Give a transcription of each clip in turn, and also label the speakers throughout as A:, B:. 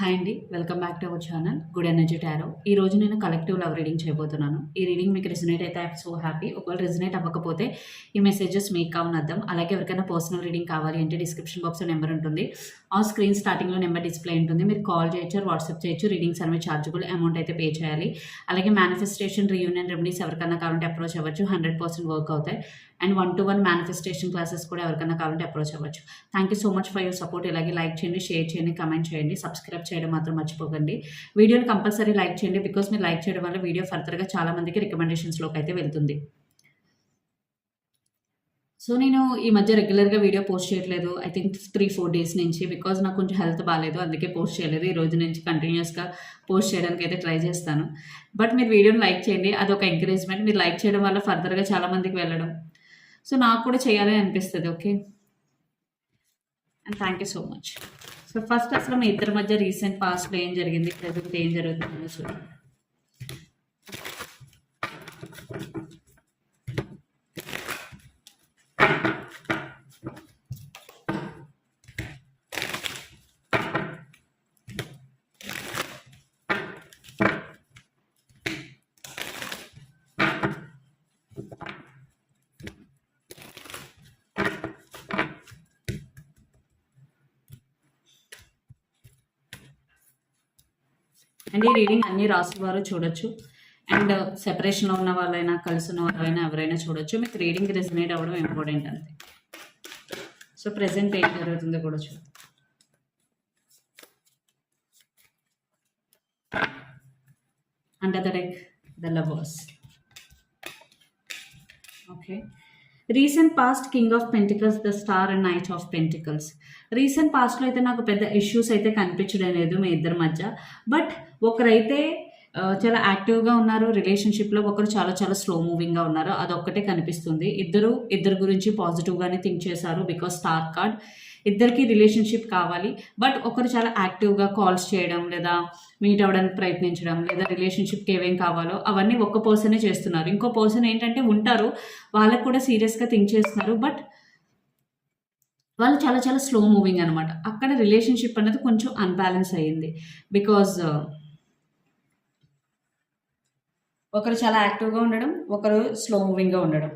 A: Hi అండి welcome back to our channel good energy tarot. ఈ రోజు నేను కలెక్టివ్ లవ్ రీడింగ్ చేయబోతున్నాను. ఈ రీడింగ్ మీకు రిజనేట్ అయితే ఐఎమ్ సో హ్యాపీ ఒకవేళ రిజనేట్ అవ్వకపోతే ఈ మెసేజెస్ మీకు కావున అర్థం. అలాగే ఎవరికైనా పర్సనల్ రీడింగ్ కావాలి అంటే డిస్క్రిప్షన్ బాక్స్లో నెంబర్ ఉంటుంది. ఆ స్క్రీన్ స్టార్టింగ్లో నెంబర్ డిస్ప్లే ఉంటుంది. మీరు కాల్ చేయొచ్చు వాట్సాప్ చేయొచ్చు. రీడింగ్స్ అనేవి ఛార్జబుల్ అమౌంట్ అయితే పే చేయాలి. అలాగే మేనిఫెస్టేషన్ రీయూనియన్ రెమెడీస్ ఎవరికైనా కావాలంటే అప్రోచ్ అవ్వచ్చు. హండ్రెడ్ పర్సెంట్ వర్క్ అవుతాయి. And one to one manifestation classes కూడా ఎవరికైనా కావాలంటే అప్రోచ్ అవ్వచ్చు. Thank you so much for your support ఇలాగే లైక్ చేయండి షేర్ చేయండి కమెంట్ చేయండి సబ్స్క్రైబ్ చేయడం మాత్రం మర్చిపోకండి. వీడియోని కంపల్సరీ లైక్ చేయండి బికాస్ మీరు లైక్ చేయడం వల్ల వీడియో ఫర్దర్గా చాలామందికి రికమెండేషన్స్లోకి అయితే వెళ్తుంది. సో నేను ఈ మధ్య రెగ్యులర్గా వీడియో పోస్ట్ చేయట్లేదు. I think three four days నుంచి బికాజ్ నాకు కొంచెం హెల్త్ బాగాలేదు అందుకే పోస్ట్ చేయలేదు. ఈ రోజు నుంచి కంటిన్యూస్గా పోస్ట్ చేయడానికి అయితే ట్రై చేస్తాను. బట్ మీరు వీడియోని లైక్ చేయండి. అదొక ఎంకరేజ్మెంట్ మీరు లైక్ చేయడం వల్ల ఫర్దర్గా చాలా మందికి వెళ్ళడం. సో నాకు కూడా చేయాలని అనిపిస్తుంది okay and thank you so much so first అసలు మీ ఇద్దరి మధ్య రీసెంట్ పాస్ట్లో ఏం జరిగింది ప్రజెంట్ ఏం జరుగుతుందో చూడండి అండ్ ఈ రీడింగ్ అన్ని రాసిన వారు చూడొచ్చు. అండ్ సెపరేషన్లో ఉన్న వాళ్ళైనా కలిసి ఉన్న వాళ్ళైనా ఎవరైనా చూడొచ్చు. మీకు రీడింగ్ రెసినేట్ అవ్వడం ఇంపార్టెంట్ అంతే. సో ప్రెసెంట్ ఏం జరుగుతుందో కూడా చూద్దాం. Under the deck the lovers okay recent past king of pentacles the star and knight of pentacles recent పాస్ట్లో అయితే నాకు పెద్ద ఇష్యూస్ అయితే కనిపించడం లేదు మీ ఇద్దరి మధ్య. బట్ ఒకరైతే చాలా యాక్టివ్గా ఉన్నారు. రిలేషన్షిప్లో ఒకరు చాలా చాలా స్లో మూవింగ్గా ఉన్నారు. అదొక్కటే కనిపిస్తుంది. ఇద్దరు ఇద్దరు గురించి పాజిటివ్గానే థింక్ చేశారు బికాస్ స్టార్ కార్డ్. ఇద్దరికి రిలేషన్షిప్ కావాలి. బట్ ఒకరు చాలా యాక్టివ్గా కాల్స్ చేయడం లేదా మీట్ అవ్వడానికి ప్రయత్నించడం లేదా రిలేషన్షిప్కి ఏమేం కావాలో అవన్నీ ఒక్క పర్సనే చేస్తున్నారు. ఇంకో పర్సన్ ఏంటంటే ఉంటారు. వాళ్ళకు కూడా సీరియస్గా థింక్ చేస్తున్నారు. బట్ వాళ్ళు చాలా చాలా స్లో మూవింగ్ అనమాట అక్కడ రిలేషన్షిప్ అనేది కొంచెం అన్బ్యాలెన్స్ అయ్యింది. బికాజ్ ఒకరు చాలా యాక్టివ్గా ఉండడం ఒకరు స్లో మూవింగ్గా ఉండడం.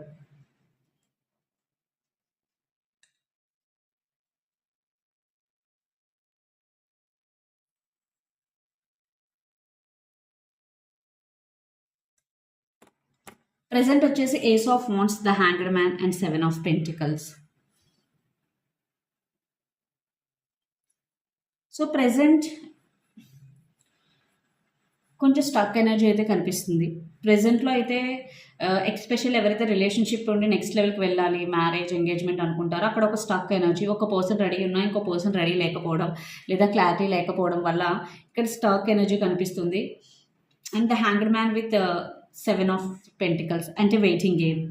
A: ప్రజెంట్ వచ్చేసి ace of wands the hanger man and seven of pentacles. So present కొంచెం స్టక్ ఎనర్జీ అయితే కనిపిస్తుంది. ప్రెసెంట్లో అయితే ఎక్స్పెషల్ ఎవరైతే రిలేషన్షిప్ ఉండి నెక్స్ట్ లెవెల్కి వెళ్ళాలి మ్యారేజ్ ఎంగేజ్మెంట్ అనుకుంటారో అక్కడ ఒక స్టక్ ఎనర్జీ ఒక పర్సన్ రెడీ ఉన్నా ఇంకో పర్సన్ రెడీ లేకపోవడం లేదా క్లారిటీ లేకపోవడం వల్ల ఇక్కడ స్టక్ ఎనర్జీ కనిపిస్తుంది. And the hanger man with seven of pentacles అంటే వెయిటింగ్ గేమ్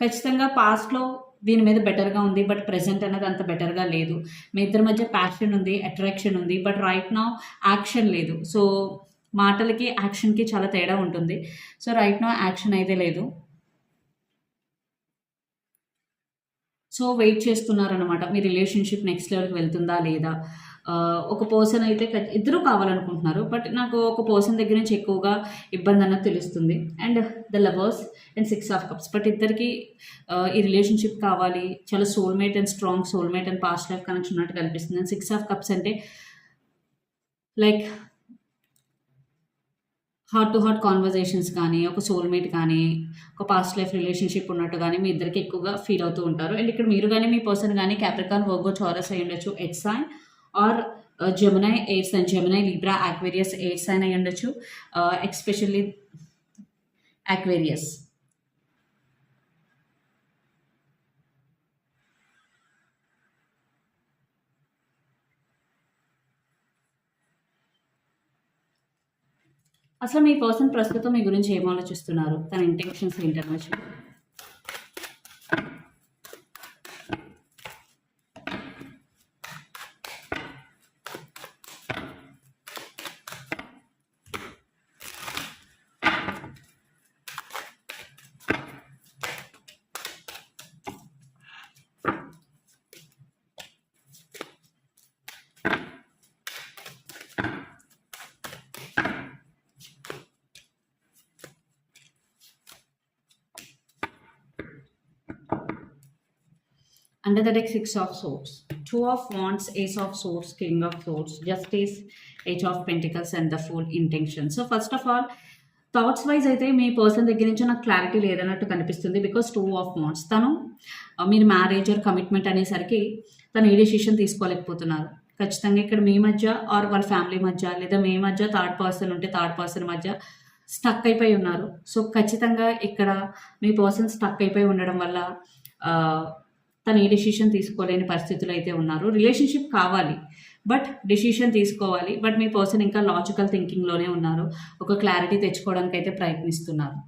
A: ఖచ్చితంగా పాస్ట్లో దీని మీద బెటర్గా ఉంది బట్ ప్రెసెంట్ అనేది అంత బెటర్గా లేదు. మీ ఇద్దరి మధ్య ప్యాషన్ ఉంది అట్రాక్షన్ ఉంది బట్ రైట్ నా యాక్షన్ లేదు. సో మాటలకి యాక్షన్కి చాలా తేడా ఉంటుంది. సో రైట్ నో యాక్షన్ అయితే లేదు. సో వెయిట్ చేస్తున్నారనమాట మీ రిలేషన్షిప్ నెక్స్ట్ లెవెల్కి వెళ్తుందా లేదా? ఒక పర్సన్ అయితే ఇద్దరు కావాలనుకుంటున్నారు. బట్ నాకు ఒక పర్సన్ దగ్గర నుంచి ఎక్కువగా ఇబ్బంది అన్నది తెలుస్తుంది. And the lovers and six of cups. But ఇద్దరికి ఈ రిలేషన్షిప్ కావాలి. చాలా soulmate and strong soulmate and past life connection ఉన్నట్టు కనిపిస్తుంది. అండ్ సిక్స్ ఆఫ్ కప్స్ అంటే like heart to heart conversations కానీ ఒక సోల్మేట్ కానీ ఒక పాస్ట్ లైఫ్ రిలేషన్షిప్ ఉన్నట్టు కానీ మీ ఇద్దరికి ఎక్కువగా ఫీల్ అవుతూ ఉంటారు. అండ్ ఇక్కడ మీరు కానీ మీ పర్సన్ కానీ క్యాప్రికాన్ వర్గో చౌరస్ అయి ఉండొచ్చు earth sign or Gemini air sign Gemini Libra Aquarius air sign అయి ఉండొచ్చు uh, ఎక్స్పెషల్లీ ఆక్వేరియస్ అసలు మీ పర్సన్ ప్రస్తుతం మీ గురించి ఏం ఆలోచిస్తున్నారు? తన ఇంటెన్షన్స్ ఏంటన్నా under the deck six of swords. Two of wands ace of swords king of swords justice eight of pentacles and the full intention so first of all thoughts wise అయితే మీ person దగ్గర నుంచి నాకు clarity లేదన్నట్టు కనిపిస్తుంది because two of wands తను మీరు marriage or commitment అనేసరికి తను ఏ డెసిషన్ తీసుకోలేకపోతున్నారు. ఖచ్చితంగా ఇక్కడ మీ మధ్య ఆర్ వాళ్ళ ఫ్యామిలీ మధ్య లేదా మీ మధ్య థర్డ్ పర్సన్ ఉంటే థర్డ్ పర్సన్ మధ్య స్టక్ అయిపోయి ఉన్నారు. సో ఖచ్చితంగా ఇక్కడ మీ పర్సన్ స్టక్ అయిపోయి ఉండడం వల్ల తను ఏ డెసిషన్ తీసుకోలేని పరిస్థితులు అయితే ఉన్నారు. రిలేషన్షిప్ కావాలి. బట్ డెసిషన్ తీసుకోవాలి. బట్ మీ పర్సన్ ఇంకా లాజికల్ థింకింగ్లోనే ఉన్నారు. ఒక క్లారిటీ తెచ్చుకోవడానికి అయితే ప్రయత్నిస్తున్నారు.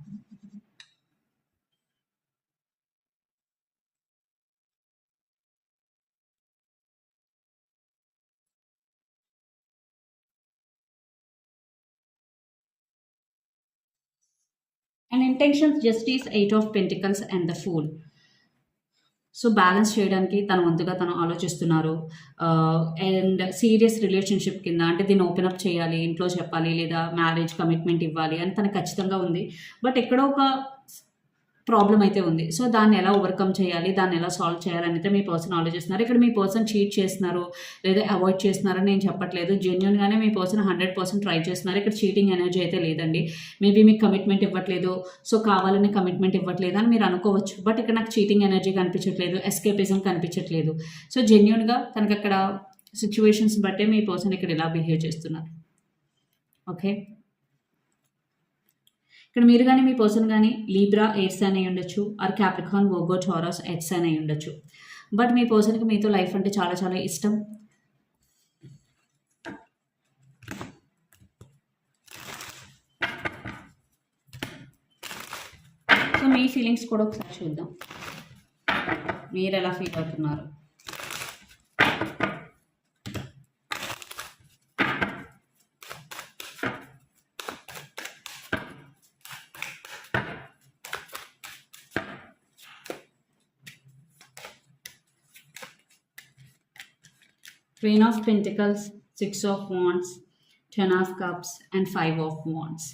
A: And intentions justice eight of pentacles and the fool so balance చేయడానికి తన వంతుగా తను ఆలోచిస్తున్నారు. అండ్ సీరియస్ రిలేషన్షిప్ కింద అంటే దీన్ని ఓపెన్ అప్ చేయాలి ఇంట్లో చెప్పాలి లేదా మ్యారేజ్ కమిట్మెంట్ ఇవ్వాలి అని తనకు ఖచ్చితంగా ఉంది. బట్ ఎక్కడో ఒక ప్రాబ్లం అయితే ఉంది. సో దాన్ని ఎలా ఓవర్కమ్ చేయాలి? దాన్ని ఎలా సాల్వ్ చేయాలని అయితే మీ పర్సన్ ఆలోచిస్తున్నారు. ఇక్కడ మీ పర్సన్ చీట్ చేస్తున్నారు లేదా అవాయిడ్ చేస్తున్నారని నేను చెప్పట్లేదు. జెన్యున్గానే మీ పర్సన్ హండ్రెడ్ పర్సెంట్ ట్రై చేస్తున్నారు. ఇక్కడ చీటింగ్ ఎనర్జీ అయితే లేదండి. మేబీ మీకు కమిట్మెంట్ ఇవ్వట్లేదు. సో కావాలని కమిట్మెంట్ ఇవ్వట్లేదు అని మీరు అనుకోవచ్చు. బట్ ఇక్కడ నాకు చీటింగ్ ఎనర్జీ కనిపించట్లేదు. ఎస్కేపిజం కనిపించట్లేదు. సో జెన్యున్గా కనుక అక్కడ సిచ్యువేషన్స్ బట్టే మీ పర్సన్ ఇక్కడ ఇలా బిహేవ్ చేస్తున్నారు. ఓకే ఇక్కడ మీరు కానీ మీ పర్సన్ కానీ లీబ్రా ఎయిర్స్ అనే ఉండొచ్చు or Capricorn Virgo Taurus earths అని ఉండొచ్చు. బట్ మీ పర్సన్కి మీతో లైఫ్ అంటే చాలా చాలా ఇష్టం. సో మీ ఫీలింగ్స్ కూడా ఒకసారి చూద్దాం. మీరు ఎలా ఫీల్ అవుతున్నారు? Queen of Pentacles, Six of Wands, Ten of Cups and Five of Wands.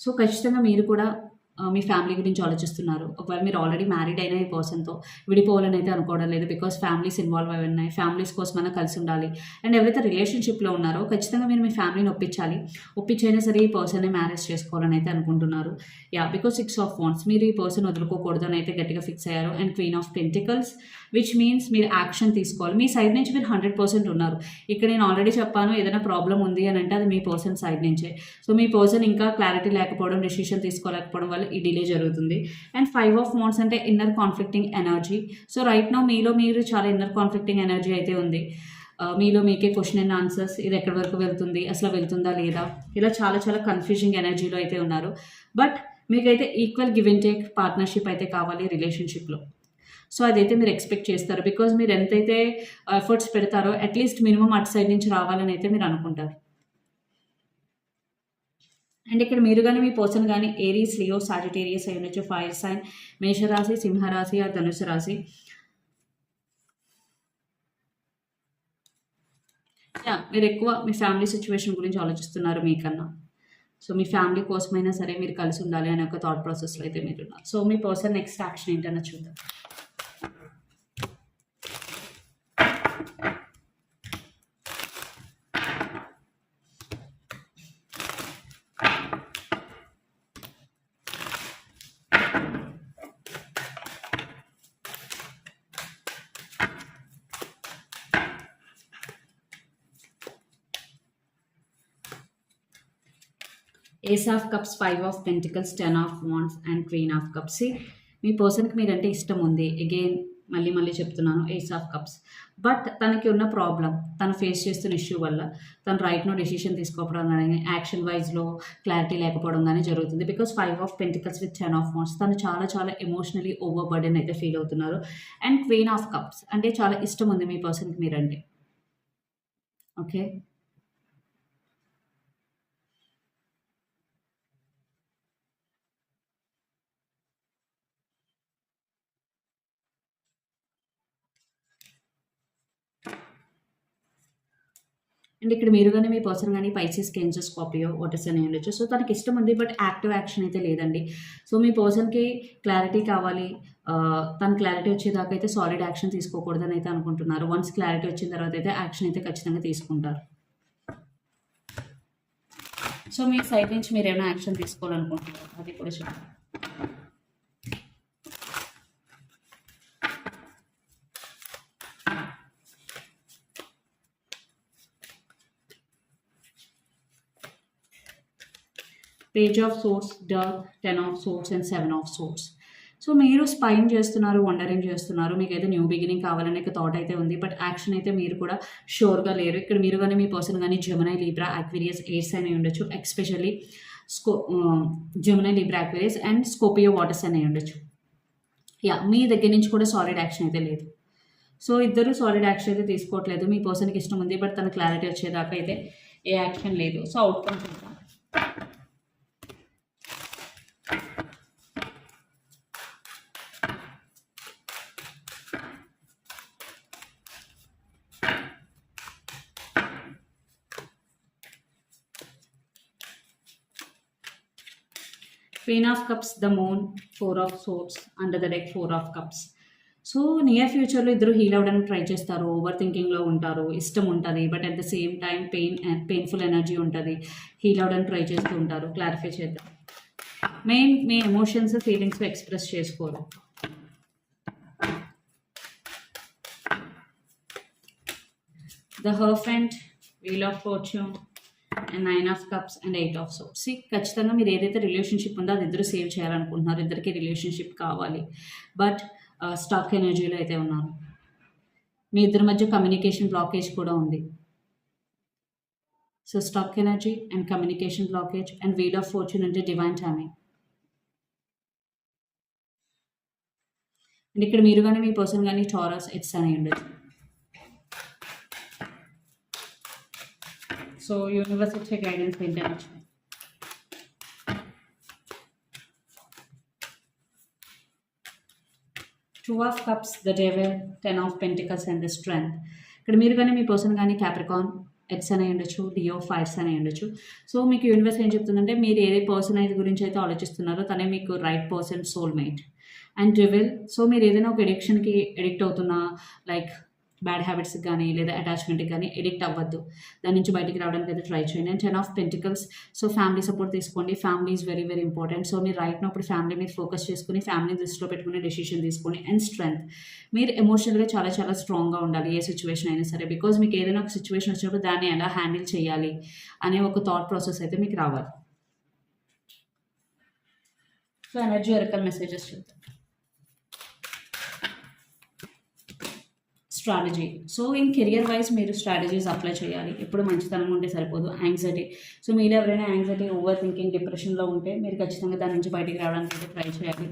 A: So ఖచ్చితంగా మీరు కూడా ఆ, మీ ఫ్యామిలీ గురించి ఆలోచిస్తున్నారు. ఒకవేళ మీరు ఆల్రెడీ మ్యారీడ్ అయిన ఈ పర్సన్తో విడిపోవాలని అయితే అనుకోవడం లేదు బికాస్ ఫ్యామిలీస్ ఇన్వాల్వ్ అయి ఉన్నాయి. ఫ్యామిలీస్ కోసం అయినా కలిసి ఉండాలి. అండ్ ఎవరైతే రిలేషన్షిప్లో ఉన్నారో ఖచ్చితంగా మీరు మీ ఫ్యామిలీని ఒప్పించాలి. ఒప్పించైనా సరే ఈ పర్సన్ని మ్యారేజ్ చేసుకోవాలని అయితే అనుకుంటున్నారు. Yeah because six of wands మీరు ఈ పర్సన్ వదులుకోకూడదు అని అయితే గట్టిగా ఫిక్స్ అయ్యారు. And queen of pentacles which means మీరు యాక్షన్ తీసుకోవాలి. మీ సైడ్ నుంచి మీరు హండ్రెడ్ పర్సెంట్ ఉన్నారు. ఇక్కడ నేను ఆల్రెడీ చెప్పాను ఏదైనా ప్రాబ్లం ఉంది అని అంటే అది మీ పర్సన్ సైడ్ నుంచే. సో మీ పర్సన్ ఇంకా క్లారిటీ లేకపోవడం డెసిషన్ తీసుకోలేకపోవడం వల్ల ఈ డిలే జరుగుతుంది. అండ్ ఫైవ్ ఆఫ్ మోడ్స్ అంటే inner conflicting energy so right now మీలో మీరు చాలా ఇన్నర్ కాన్ఫ్లిక్టింగ్ ఎనర్జీ అయితే ఉంది. Uh, మీలో మీకే క్వశ్చన్ అండ్ ఆన్సర్స్ ఇది ఎక్కడి వరకు వెళ్తుంది అసలు వెళ్తుందా లేదా? ఇలా చాలా చాలా కన్ఫ్యూజింగ్ ఎనర్జీలో అయితే ఉన్నారు. బట్ మీకైతే equal give and take partnership అయితే కావాలి రిలేషన్షిప్లో సో అదైతే మీరు ఎక్స్పెక్ట్ చేస్తారు. బికాజ్ మీరు ఎంతైతే ఎఫర్ట్స్ పెడతారో అట్లీస్ట్ మినిమం అటు సైడ్ నుంచి రావాలని అయితే మీరు అనుకుంటారు. అండ్ ఇక్కడ మీరు కానీ మీ పర్సన్ కానీ ఏరీస్ లియో సాజిటేరియస్ అయి ఉండొచ్చు. ఫైర్ సైన్ మేషరాశి సింహరాశి ఆ ధనుసు రాశి. యా మీరు ఎక్కువ మీ ఫ్యామిలీ సిచ్యువేషన్ గురించి ఆలోచిస్తున్నారు మీకన్నా. సో మీ ఫ్యామిలీ కోసమైనా సరే మీరు కలిసి ఉండాలి అనే ఒక థాట్ ప్రాసెస్లో అయితే మీరు ఉన్నారు సో మీ పర్సన్ నెక్స్ట్ యాక్షన్ ఏంటన్నా చూద్దాం. Ace of cups five of pentacles ten of wands and queen of cups మీ పర్సన్కి మీరంటే ఇష్టం ఉంది. అగైన్ మళ్ళీ మళ్ళీ చెప్తున్నాను ఏస్ ఆఫ్ కప్స్ బట్ తనకి ఉన్న ప్రాబ్లం తను ఫేస్ చేస్తున్న ఇష్యూ వల్ల తను రైట్ నో డెసిషన్ తీసుకోవడం కానీ యాక్షన్ వైజ్లో క్లారిటీ లేకపోవడం కానీ జరుగుతుంది. Because five of pentacles with ten of wands తను చాలా చాలా ఎమోషనలీ ఓవర్ బర్డెన్ అయితే ఫీల్ అవుతున్నారు. అండ్ క్వీన్ ఆఫ్ కప్స్ అంటే చాలా ఇష్టం ఉంది మీ పర్సన్కి మీరంటే. ఓకే అండ్ ఇక్కడ మీరు కానీ మీ పర్సన్ కానీ పైసెస్ కెంజెస్ కాపీయో వాటర్స్ అని ఉండొచ్చు. సో తనకి ఇష్టం ఉంది బట్ యాక్టివ్ యాక్షన్ అయితే లేదండి. సో మీ పర్సన్కి క్లారిటీ కావాలి. తన క్లారిటీ వచ్చేదాకా అయితే సాలిడ్ యాక్షన్ తీసుకోకూడదని అయితే అనుకుంటున్నారు. వన్స్ క్లారిటీ వచ్చిన తర్వాత అయితే యాక్షన్ అయితే ఖచ్చితంగా తీసుకుంటారు. సో మీ సైడ్ నుంచి మీరు ఏమైనా యాక్షన్ తీసుకోవాలనుకుంటున్నారు? అది కూడా చెప్పండి. Page of swords the ten of swords and seven of swords so మీరు స్పైన్ చేస్తున్నారు వండరింగ్ చేస్తున్నారు మీకైతే న్యూ బిగినింగ్ కావాలనే థాట్ అయితే ఉంది. బట్ యాక్షన్ అయితే మీరు కూడా షోర్గా లేరు. ఇక్కడ మీరు కానీ మీ పర్సన్ కానీ జమునై లీబ్రా అక్వేరియస్ ఎయిర్స్ అని ఉండొచ్చు. Especially స్కో Gemini Libra Aquarius and Scorpio waters అని ఉండొచ్చు. యా మీ దగ్గర నుంచి కూడా సాలిడ్ యాక్షన్ అయితే లేదు. సో ఇద్దరు సాలిడ్ యాక్షన్ అయితే తీసుకోవట్లేదు. మీ పర్సన్కి ఇష్టం ఉంది బట్ తన క్లారిటీ వచ్చేదాకా అయితే ఏ యాక్షన్ లేదు. సో అవుట్కమ్ చూద్దాం. Queen of cups the moon four of swords under the deck four of cups so near ఫ్యూచర్లో ఇద్దరు హీల్ అవ్వడానికి ట్రై చేస్తారు. ఓవర్ థింకింగ్లో ఉంటారు. ఇష్టం ఉంటుంది. But at the same time pain painful energy ఉంటుంది. హీల్ అవ్వడానికి ట్రై చేస్తూ ఉంటారు. క్లారిఫై చేద్దాం. మెయిన్ మీ ఎమోషన్స్ ఫీలింగ్స్ ఎక్స్ప్రెస్ చేసుకోరు the hierophant wheel of fortune nine of cups and eight of swords ఖచ్చితంగా మీరు ఏదైతే రిలేషన్షిప్ ఉందో అది ఇద్దరు సేవ్ చేయాలనుకుంటున్నారు ఇద్దరికి రిలేషన్షిప్ కావాలి. బట్ స్టాక్ ఎనర్జీలో అయితే ఉన్నారు మీ ఇద్దరి మధ్య కమ్యూనికేషన్ బ్లాకేజ్ కూడా ఉంది. So stuck energy and communication blockage and wheel of fortune అంటే డివైన్ టైమింగ్ అండ్ ఇక్కడ మీరు కానీ మీ పర్సన్ కానీ టారస్ ఎట్స్ అని ఉండదు సో యూనివర్సిటీ గైడెన్స్ ఏంటంటే two of cups the devil ten of pentacles and the strength ఇక్కడ మీరు కానీ మీ పర్సన్ కానీ క్యాప్రికాన్ ఎక్స్ అని ఉండొచ్చు డిఓ ఫైవ్స్ అని ఉండొచ్చు. సో మీకు యూనివర్స్ ఏం చెప్తుందంటే మీరు ఏ పర్సన్ అయితే గురించి అయితే ఆలోచిస్తున్నారో తనే మీకు రైట్ పర్సన్ సోల్మేట్ అండ్ ట్రివెల్ సో మీరు ఏదైనా ఒక ఎడిక్షన్కి ఎడిక్ట్ అవుతున్నా లైక్ బ్యాడ్ హ్యాబిట్స్కి కానీ లేదా అటాచ్మెంట్కి కానీ ఎడిక్ట్ అవ్వద్దు. దాని నుంచి బయటికి రావడానికి అయితే ట్రై చేయండి. And ten of pentacles. So family support తీసుకోండి. Family is very very important. So మీరు రైట్ నప్పుడు ఫ్యామిలీ మీద ఫోకస్ చేసుకుని ఫ్యామిలీ దృష్టిలో పెట్టుకుని డెసిషన్ తీసుకోండి. And strength. మీరు ఎమోషనల్గా చాలా చాలా స్ట్రాంగ్గా ఉండాలి. ఏ సిచ్యువేషన్ అయినా సరే. బికాజ్ మీకు ఏదైనా ఒక సిచ్యువేషన్ వచ్చినప్పుడు దాన్ని ఎలా హ్యాండిల్ చేయాలి అనే ఒక థాట్ ప్రాసెస్ అయితే మీకు రావాలి. సో ఎనర్జీ వరకల్ మెసేజెస్ చూద్దాం. Strategy so in career wise మీరు స్ట్రాటజీస్ అప్లై చేయాలి. ఎప్పుడు మంచితనం ఉంటే సరిపోదు. యాంగ్జైటీ సో మీరు ఎవరైనా యాంగ్జైటీ ఓవర్ థింకింగ్ డిప్రెషన్లో ఉంటే మీరు ఖచ్చితంగా దాని నుంచి బయటికి రావడానికి ట్రై చేయాలి.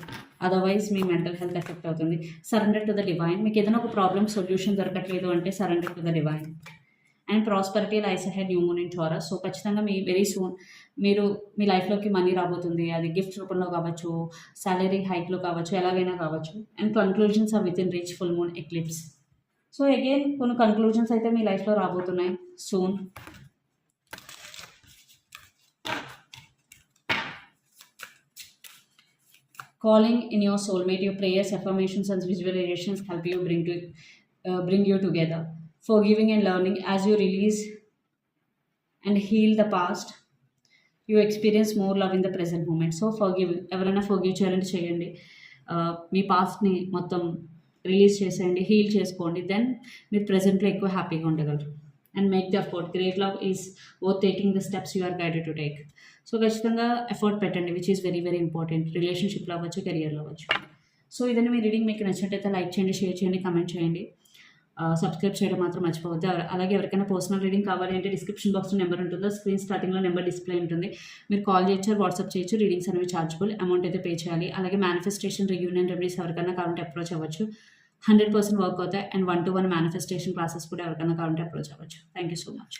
A: అదర్వైజ్ మీ మెంటల్ హెల్త్ ఎఫెక్ట్ అవుతుంది. సరెండర్ టు ద డివైన్ మీకు ఏదైనా ఒక ప్రాబ్లమ్ సొల్యూషన్ దొరకట్లేదు అంటే surrender to the divine and prosperity lies head new moon in Taurus so ఖచ్చితంగా మీ వెరీ సూన్ మీరు మీ లైఫ్లోకి మనీ రాబోతుంది. అది గిఫ్ట్ రూపంలో కావచ్చు సాలరీ హైక్లో కావచ్చు ఎలాగైనా కావచ్చు. And conclusions are within reach full moon eclipse so again కొన్ని కన్క్లూజన్స్ అయితే మీ లైఫ్లో రాబోతున్నాయి soon calling in your soulmate your prayers affirmations and visualizations help you bring to bring you together forgiving and learning as you release and heal the past you experience more love in the present moment so forgive ఎవరైనా forgive చేయాలంటే చేయండి మీ పాస్ట్ని మొత్తం release చేసేయండి heal చేసుకోండి then మీరు ప్రజెంట్లో ఎక్కువ హ్యాపీగా ఉండగలరు. And make the effort great love is oh taking the steps you are guided to take. So ఖచ్చితంగా ఎఫర్ట్ పెట్టండి which is very very important రిలేషన్షిప్లో అవ్వచ్చు కెరియర్లో అవ్వచ్చు. సో ఇదని మీ రీడింగ్ మీకు నచ్చినట్టయితే లైక్ చేయండి షేర్ చేయండి కమెంట్ చేయండి. సబ్స్క్రైబ్ చేయడం మాత్రం మర్చిపోవద్దు. అలాగే ఎవరికైనా పర్సనల్ రీడింగ్ కావాలి అంటే డిస్క్రిప్షన్ బాక్స్లో నెంబర్ ఉంటుందో స్క్రీన్ స్టార్టింగ్లో నెంబర్ డిస్ప్లే ఉంటుంది. మీరు కాల్ చేయొచ్చు వాట్సాప్ చేయొచ్చు రీడింగ్స్ అనేవి చార్జబుల్ అమౌంట్ అయితే పే చేయాలి. అలాగే మేనిఫెస్టేషన్ రియూనియన్ రెమెడీస్ ఎవరికైనా కావాలంటే అప్రోచ్ అవ్వచ్చు. హండ్రెడ్ పర్సెంట్ వర్క్ అవుతాయి and one to one manifestation classes కూడా ఎవరికైనా కావాలంటే అప్రోచ్ అవ్వచ్చు. Thank you so much